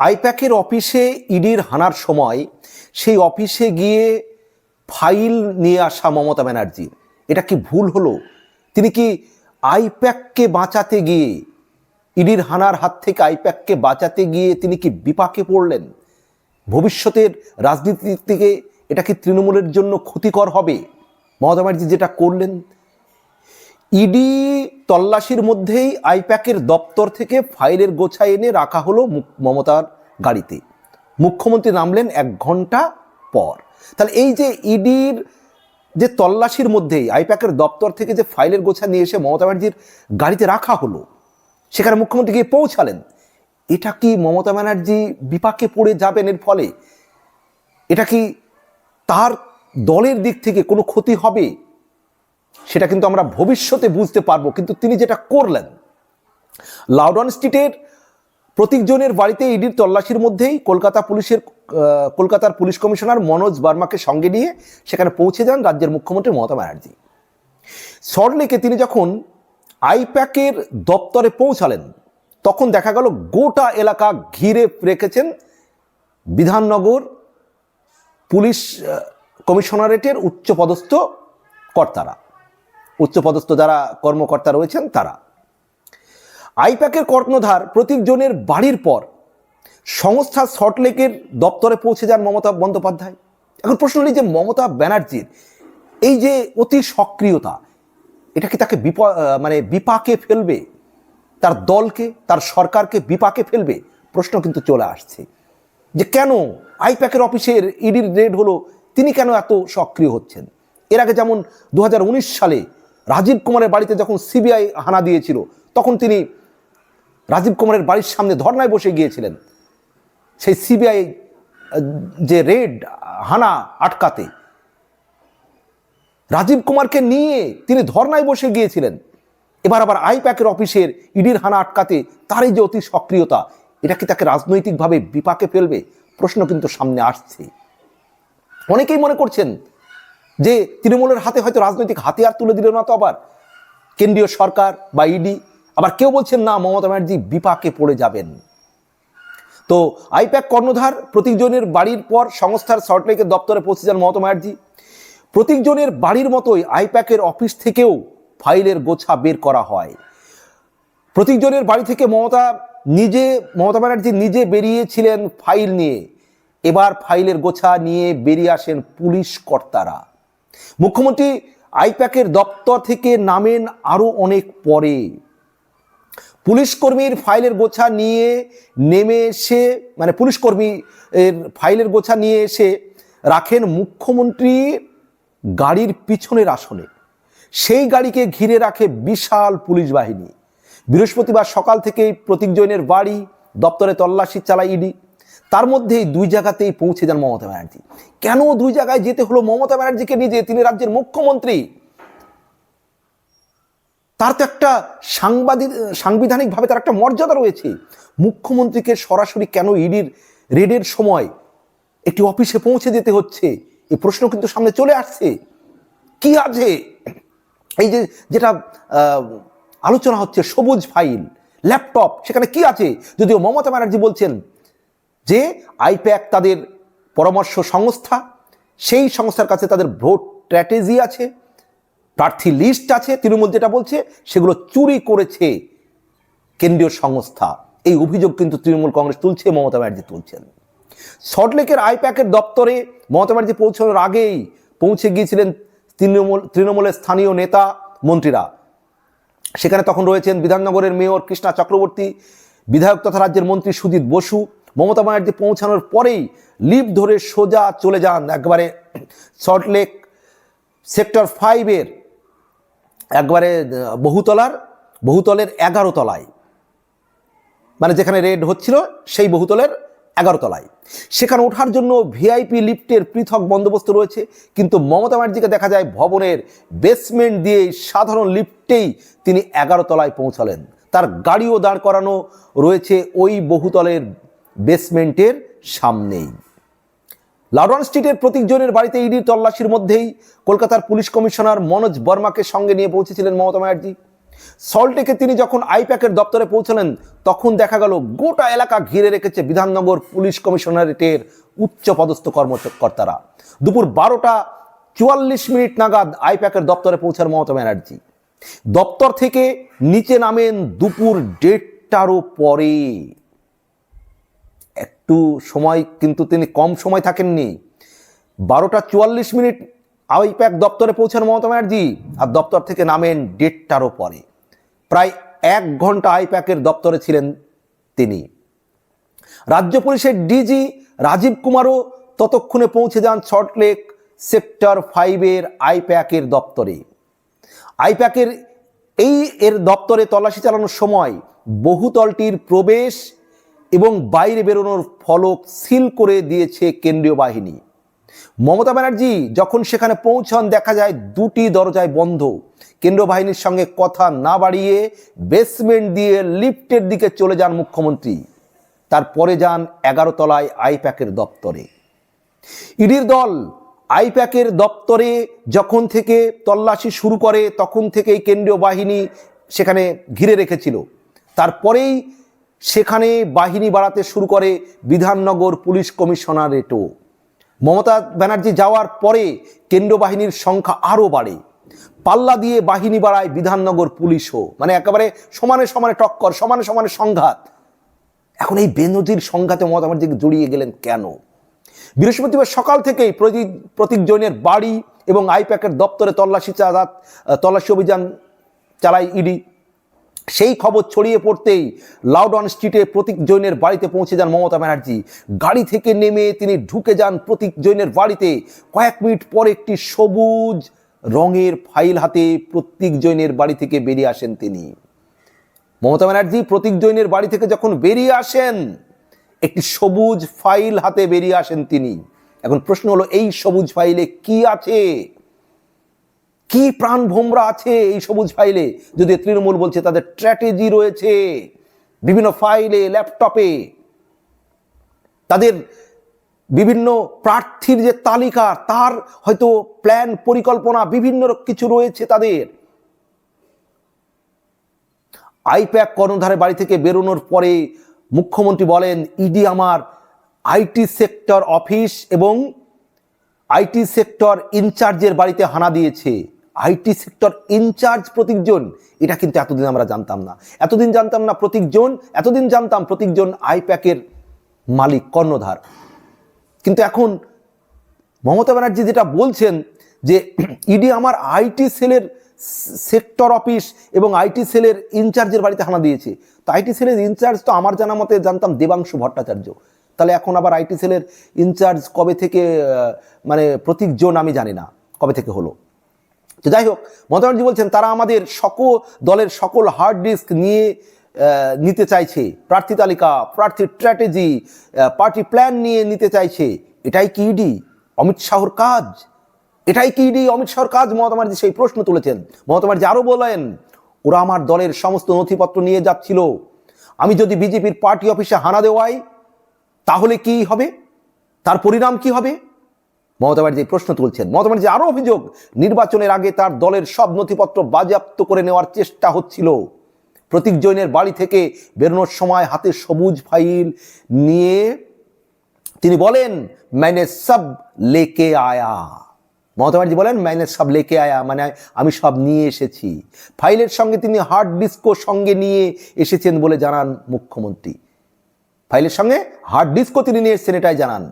আইপ্যাকের অফিসে ইডির হানার সময় সেই অফিসে গিয়ে ফাইল নিয়ে আসা মমতা ব্যানার্জির এটা কি ভুল হলো? তিনি কি আইপ্যাককে বাঁচাতে গিয়ে, ইডির হানার হাত থেকে আইপ্যাককে বাঁচাতে গিয়ে তিনি কি বিপাকে পড়লেন? ভবিষ্যতের রাজনীতি থেকে এটা কি তৃণমূলের জন্য ক্ষতিকর হবে? মমতা ব্যানার্জি যেটা করলেন ইডি তল্লাশির মধ্যেই আইপ্যাকের দপ্তর থেকে ফাইলের গোছা এনে রাখা হলো মমতার গাড়িতে। মুখ্যমন্ত্রী নামলেন এক ঘণ্টা পর। তাহলে এই যে ইডির যে তল্লাশির মধ্যেই আইপ্যাকের দপ্তর থেকে যে ফাইলের গোছা নিয়ে এসে মমতা ব্যানার্জির গাড়িতে রাখা হলো, সেখানে মুখ্যমন্ত্রী গিয়ে পৌঁছালেন। এটা কি মমতা ব্যানার্জি বিপাকে পড়ে যাবেন এর ফলে? এটা কি তার দলের দিক থেকে কোনো ক্ষতি হবে? সেটা কিন্তু আমরা ভবিষ্যতে বুঝতে পারব, কিন্তু তিনি যেটা করলেন লাউডন স্ট্রিটের প্রতীকজনের বাড়িতে ইডির তল্লাশির মধ্যেই কলকাতা পুলিশের কলকাতার পুলিশ কমিশনার মনোজ বার্মাকে সঙ্গে নিয়ে সেখানে পৌঁছে যান রাজ্যের মুখ্যমন্ত্রী মমতা ব্যানার্জি। সল্টলেকে তিনি যখন আইপ্যাকের দপ্তরে পৌঁছালেন, তখন দেখা গেল গোটা এলাকা ঘিরে রেখেছেন বিধাননগর পুলিশ কমিশনারেটের উচ্চপদস্থ কর্তারা। উচ্চপদস্থ যারা কর্মকর্তা রয়েছেন তারা। আইপ্যাকের কর্ণধার প্রতীকজনের বাড়ির পর সংস্থা সল্টলেকের দপ্তরে পৌঁছে যান মমতা বন্দ্যোপাধ্যায়। এখন প্রশ্ন হল যে মমতা ব্যানার্জির এই যে অতি সক্রিয়তা, এটা কি তাকে বিপ মানে বিপাকে ফেলবে? তার দলকে, তার সরকারকে বিপাকে ফেলবে? প্রশ্ন কিন্তু চলে আসছে। যে কেন আইপ্যাকের অফিসের ইডির রেড হলো, তিনি কেন এত সক্রিয় হচ্ছেন? এর আগে যেমন দু হাজার উনিশ সালে রাজীব কুমারের বাড়িতে যখন সিবিআই হানা দিয়েছিল, তখন তিনি রাজীব কুমারের বাড়ির সামনে ধর্নায় বসে গিয়েছিলেন। সেই সিবিআই, যে রেড হানা আটকাতে। রাজীব কুমারকে নিয়ে তিনি ধর্নায় বসে গিয়েছিলেন। এবার আবার আইপ্যাকের অফিসের ইডির হানা আটকাতে তার এই যে অতি সক্রিয়তা, এটা কি তাকে রাজনৈতিকভাবে বিপাকে ফেলবে? প্রশ্ন কিন্তু সামনে আসছে। অনেকেই মনে করছেন যে তৃণমূলের হাতে হয়তো রাজনৈতিক হাতিয়ার তুলে দিল না তো আবার। কেন্দ্রীয় সরকার বা ইডি আবার কেউ বলছেন না, মমতা ব্যানার্জি বিপাকে পড়ে যাবেন। তো আইপ্যাক কর্ণধার প্রতীকজনের বাড়ির পর সংস্থার সল্টলেকের দপ্তরে পৌঁছে যান মমতা ব্যানার্জি। প্রতীকজনের বাড়ির মতোই আইপ্যাকের অফিস থেকেও ফাইলের গোছা বের করা হয়। প্রতীকজনের বাড়ি থেকে মমতা নিজে, মমতা ব্যানার্জি নিজে বেরিয়েছিলেন ফাইল নিয়ে। এবার ফাইলের গোছা নিয়ে বেরিয়ে আসেন পুলিশ কর্তারা। মুখ্যমন্ত্রী আইপ্যাকের দপ্তর থেকে নামেন আরও অনেক পরে। পুলিশ কর্মীর ফাইলের গোছা নিয়ে নেমে এসে মানে পুলিশ কর্মী ফাইলের গোছা নিয়ে এসে রাখেন মুখ্যমন্ত্রী গাড়ির পিছনের আসনে। সেই গাড়িকে ঘিরে রাখে বিশাল পুলিশ বাহিনী। বৃহস্পতিবার সকাল থেকেই প্রতীক জৈনের বাড়ি, দপ্তরে তল্লাশি চালায় ইডি। তার মধ্যেই দুই জায়গাতেই পৌঁছে যান মমতা ব্যানার্জি। কেন দুই জায়গায় যেতে হলো মমতা ব্যানার্জিকে নিজে তিনি রাজ্যের মুখ্যমন্ত্রী? তার তো একটা সাংবাদিক, সাংবিধানিকভাবে তার একটা মর্যাদা রয়েছে। মুখ্যমন্ত্রীকে সরাসরি কেন ইডির রেডের সময় একটি অফিসে পৌঁছে যেতে হচ্ছে? এই প্রশ্ন কিন্তু সামনে চলে আসছে। কি আছে? এই যে যেটা আলোচনা হচ্ছে সবুজ ফাইল, ল্যাপটপ, সেখানে কি আছে? যদিও মমতা ব্যানার্জি বলছেন যে আইপ্যাক তাদের পরামর্শ সংস্থা, সেই সংস্থার কাছে তাদের ভোট স্ট্র্যাটেজি আছে, প্রার্থী লিস্ট আছে, তৃণমূল যেটা বলছে, সেগুলো চুরি করেছে কেন্দ্রীয় সংস্থা। এই অভিযোগ কিন্তু তৃণমূল কংগ্রেস তুলছে, মমতা ব্যানার্জি তুলছেন। সল্টলেকের আইপ্যাকের দপ্তরে মমতা ব্যানার্জি পৌঁছানোর আগেই পৌঁছে গিয়েছিলেন তৃণমূল, তৃণমূলের স্থানীয় নেতা, মন্ত্রীরা। সেখানে তখন রয়েছেন বিধাননগরের মেয়র কৃষ্ণা চক্রবর্তী, বিধায়ক তথা রাজ্যের মন্ত্রী সুজিত বসু মমতা ব্যানার্জি পৌঁছানোর পরেই লিফট ধরে সোজা চলে যান একবারে সল্টলেক সেক্টর ফাইভের একবারে বহুতলার, বহুতলের এগারো তলায়। মানে যেখানে রেড হচ্ছিল, সেই বহুতলের এগারো তলায়। সেখানে ওঠার জন্য ভিআইপি লিফটের পৃথক বন্দোবস্ত রয়েছে, কিন্তু মমতা ব্যানার্জিকে দেখা যায় ভবনের বেসমেন্ট দিয়ে সাধারণ লিফটেই তিনি এগারো তলায় পৌঁছালেন। তার গাড়িও দাঁড় করানো রয়েছে ওই বহুতলের বেসমেন্টের সামনেই। লাউডন স্ট্রিটের প্রতীকজনের বাড়িতে ইডির তল্লাশির মধ্যেই কলকাতার পুলিশ কমিশনার মনোজ বর্মাকে সঙ্গে নিয়ে পৌঁছেছিলেন মমতা ব্যানার্জি। সল্টেকে তিনি যখন আইপ্যাকের দপ্তরে পৌঁছলেন, তখন দেখা গেল গোটা এলাকা ঘিরে রেখেছে বিধাননগর পুলিশ কমিশনারেটের উচ্চ পদস্থ কর্মকর্তারা। দুপুর বারোটা চুয়াল্লিশ মিনিট নাগাদ আইপ্যাকের দপ্তরে পৌঁছার মমতা ব্যানার্জি। দপ্তর থেকে নিচে নামেন দুপুর দেড়টারও পরে। একটু সময়, কিন্তু তিনি কম সময় থাকেননি। বারোটা চুয়াল্লিশ মিনিট আইপ্যাক দপ্তরে পৌঁছান মমতা ব্যানার্জি, আর দপ্তর থেকে নামেন দেড়টারও পরে প্রায় এক ঘণ্টা আইপ্যাকের দপ্তরে ছিলেন তিনি। রাজ্য পুলিশের ডিজি রাজীব কুমারও ততক্ষণে পৌঁছে যান সল্টলেক সেক্টর ফাইভের আইপ্যাকের দপ্তরে। আইপ্যাকের এই এর দপ্তরে তল্লাশি চালানোর সময় বহুতলটির প্রবেশ এবং বাইরে বেরোনোর ফলক সিল করে দিয়েছে কেন্দ্রীয় বাহিনী। মমতা ব্যানার্জি যখন সেখানে পৌঁছান, দেখা যায় দুটি দরজায় বন্ধ। কেন্দ্রীয় বাহিনীর সঙ্গে কথা না বাড়িয়ে বেসমেন্ট দিয়ে লিফটের দিকে চলে যান মুখ্যমন্ত্রী। তারপরে যান এগারো তলায় আইপ্যাকের দপ্তরে। ইডির দল আইপ্যাকের দপ্তরে যখন থেকে তল্লাশি শুরু করে, তখন থেকেই কেন্দ্রীয় বাহিনী সেখানে ঘিরে রেখেছিল। তারপরেই সেখানে বাহিনী বাড়াতে শুরু করে বিধাননগর পুলিশ কমিশনারেটও। মমতা ব্যানার্জি যাওয়ার পরে কেন্দ্র বাহিনীর সংখ্যা আরও বাড়ে। পাল্লা দিয়ে বাহিনী বাড়ায় বিধাননগর পুলিশও। মানে একেবারে সমানে সমানে টক্কর, সমানে সমানে সংঘাত। এখন এই বেনজির সংঘাতে মমতা ব্যানার্জি জড়িয়ে গেলেন কেন? বৃহস্পতিবার সকাল থেকেই প্রতীক জৈনের বাড়ি এবং আইপ্যাকের দপ্তরে তল্লাশি তল্লাশি অভিযান চালায় ইডি। সেই খবর ছড়িয়ে পড়তেই লাউডন স্ট্রিটে প্রতীক জৈনের বাড়িতে পৌঁছে যান মমতা ব্যানার্জি। গাড়ি থেকে নেমে তিনি ঢুকে যান প্রতীক জৈনের বাড়িতে। কয়েক মিনিট পর একটি সবুজ রঙের ফাইল হাতে প্রতীক জৈনের বাড়ি থেকে বেরিয়ে আসেন তিনি। মমতা ব্যানার্জি প্রতীক জৈনের বাড়ি থেকে যখন বেরিয়ে আসেন, একটি সবুজ ফাইল হাতে বেরিয়ে আসেন তিনি। এখন প্রশ্ন হলো, এই সবুজ ফাইলে কি আছে? কি প্রাণ ভোমরা আছে এই সবুজ ফাইলে যদি তৃণমূল বলছে তাদের স্ট্র্যাটেজি রয়েছে। বিভিন্ন ফাইলে ল্যাপটপে তাদের বিভিন্ন প্রার্থীর যে তালিকা, তার হয়তো প্ল্যান পরিকল্পনা, বিভিন্ন কিছু রয়েছে তাদের। আইপ্যাক কর্ণধারে বাড়ি থেকে বেরোনোর পরে মুখ্যমন্ত্রী বলেন, ইডি আমার আইটি সেক্টর অফিস এবং আইটি সেক্টর ইনচার্জের বাড়িতে হানা দিয়েছে। আইটি সেক্টর ইনচার্জ প্রতীকজন, এটা কিন্তু এতদিন আমরা জানতাম না। এতদিন জানতাম না প্রতীকজন, এতদিন জানতাম প্রতীকজন আইপ্যাকের মালিক, কর্ণধার। কিন্তু এখন মমতা ব্যানার্জি যেটা বলছেন যে ইডি আমার আইটি সেলের সেক্টর অফিস এবং আইটি সেলের ইনচার্জের বাড়িতে হানা দিয়েছে। তো আইটি সেলের ইনচার্জ তো আমার জানা মতে জানতাম দেবাংশু ভট্টাচার্য। তাহলে এখন আবার আইটি সেলের ইনচার্জ কবে থেকে মানে প্রতীক জোন আমি জানি না, কবে থেকে হলো। তো যাই হোক মমতা বলছেন, তারা আমাদের সকল দলের সকল হার্ড ডিস্ক নিয়ে নিতে চাইছে। প্রার্থী তালিকা প্রার্থীর স্ট্র্যাটেজি পার্টি প্ল্যান নিয়ে নিতে চাইছে। এটাই কি ইডি অমিত শাহর কাজ? এটাই কি ইডি অমিত শাহর কাজ? মমতা ব্যানার্জি সেই প্রশ্ন তুলেছেন। মমতা ব্যানার্জি আরও বলেন, ওরা আমার দলের সমস্ত নথিপত্র নিয়ে যাচ্ছিল। আমি যদি বিজেপির পার্টি অফিসে হানা দেওয়াই, তাহলে কি হবে? তার পরিণাম কি হবে? মমতা ব্যানার্জি প্রশ্ন তুলছেন। মমতা ব্যানার্জি আরও অভিযোগ, নির্বাচনের আগে তার দলের সব নথিপত্র বাজেয়াপ্ত করে নেওয়ার চেষ্টা হচ্ছিল। প্রতীক জৈনের বাড়ি থেকে বেরোনোর সময় হাতে সবুজ ফাইল নিয়ে তিনি বলেন, ম্যানে সব লেকে আয়া। মমতা ব্যানার্জি বলেন, ম্যানে সব লেকে আয়া মানে আমি সব নিয়ে এসেছি। ফাইলের সঙ্গে তিনি হার্ড ডিস্কও সঙ্গে নিয়ে এসেছেন বলে জানান মুখ্যমন্ত্রী। ফাইলের সঙ্গে হার্ড ডিস্কও তিনি নিয়ে এসেছেন এটাই জানান।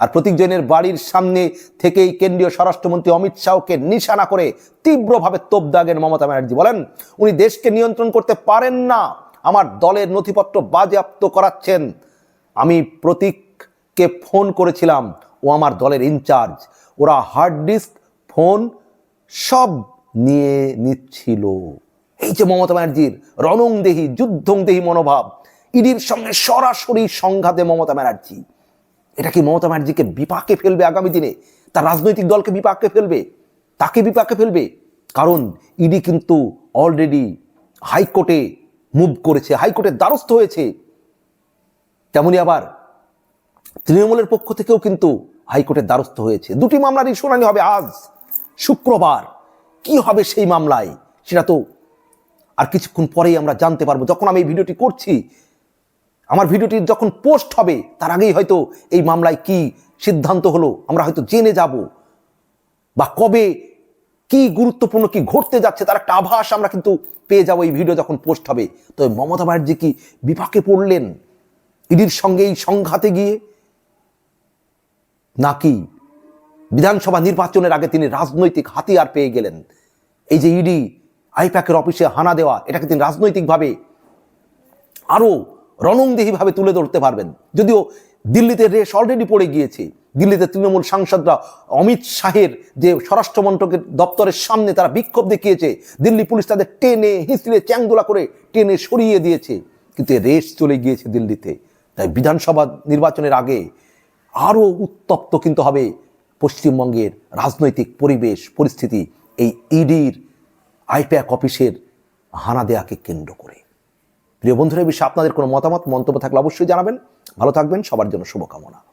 আর প্রতীক জৈনের বাড়ির সামনে থেকেই কেন্দ্রীয় স্বরাষ্ট্রমন্ত্রী অমিত শাহকে নিশানা করে তীব্রভাবে তোপ দাগেন মমতা ব্যানার্জি। বলেন, উনি দেশকে নিয়ন্ত্রণ করতে পারেন না। আমার দলের নথিপত্র বাজেয়াপ্ত করাচ্ছেন। আমি প্রতীককে ফোন করেছিলাম। ও আমার দলের ইনচার্জ। ওরা হার্ড ডিস্ক, ফোন সব নিয়ে নিচ্ছিল। এই যে মমতা ব্যানার্জির রণংদেহী, যুদ্ধংদেহী মনোভাব, ইডির সঙ্গে সরাসরি সংঘাতে মমতা ব্যানার্জি। এটা কি মমতা ব্যানার্জিকে বিপাকে ফেলবে আগামী দিনে? তার রাজনৈতিক দলকে বিপাকে ফেলবে? তাকে বিপাকে ফেলবে? কারণ ইডি কিন্তু অলরেডি হাইকোর্টে মুভ করেছে হাইকোর্টের দ্বারস্থ হয়েছে। তেমনি আবার তৃণমূলের পক্ষ থেকেও কিন্তু হাইকোর্টের দ্বারস্থ হয়েছে। দুটি মামলারই শুনানি হবে আজ, শুক্রবার। কি হবে সেই মামলায়, সেটা তো আর কিছুক্ষণ পরেই আমরা জানতে পারব। যখন আমি এই ভিডিওটি করছি আমার ভিডিওটি যখন পোস্ট হবে, তার আগেই হয়তো এই মামলায় কি সিদ্ধান্ত হলো, আমরা হয়তো জেনে যাব। বা কবে কি গুরুত্বপূর্ণ কি ঘটতে যাচ্ছে, তার একটা আভাস আমরা কিন্তু পেয়ে যাব এই ভিডিও যখন পোস্ট হবে। তো মমতা ব্যানার্জি কি বিপাকে পড়লেন ইডির সঙ্গে এই সংঘাতে গিয়ে? নাকি বিধানসভা নির্বাচনের আগে তিনি রাজনৈতিক হাতিয়ার পেয়ে গেলেন? এই যে ইডি, আইপ্যাকের অফিসে হানা দেওয়া, এটাকে তিনি রাজনৈতিকভাবে আরও রণংদেহীভাবে তুলে ধরতে পারবেন। যদিও দিল্লিতে রেশ অলরেডি পড়ে গিয়েছে। দিল্লিতে তৃণমূল সাংসদরা অমিত শাহের যে স্বরাষ্ট্র মন্ত্রকের দপ্তরের সামনে তারা বিক্ষোভ দেখিয়েছে, দিল্লি পুলিশ তাদের টেনে, হিঁচড়ে, চ্যাংদোলা করে টেনে সরিয়ে দিয়েছে। কিন্তু রেশ চলে গিয়েছে দিল্লিতে। তাই বিধানসভা নির্বাচনের আগে আরও উত্তপ্ত কিন্তু হবে পশ্চিমবঙ্গের রাজনৈতিক পরিবেশ, পরিস্থিতি। এই ইডির আইপ্যাক অফিসের হানা দেয়াকে কেন্দ্র করে। প্রিয় বন্ধুরা বিষয়ে আপনাদের কোনো মতামত, মন্তব্য থাকলে অবশ্যই জানাবেন। ভালো থাকবেন, সবার জন্য শুভকামনা।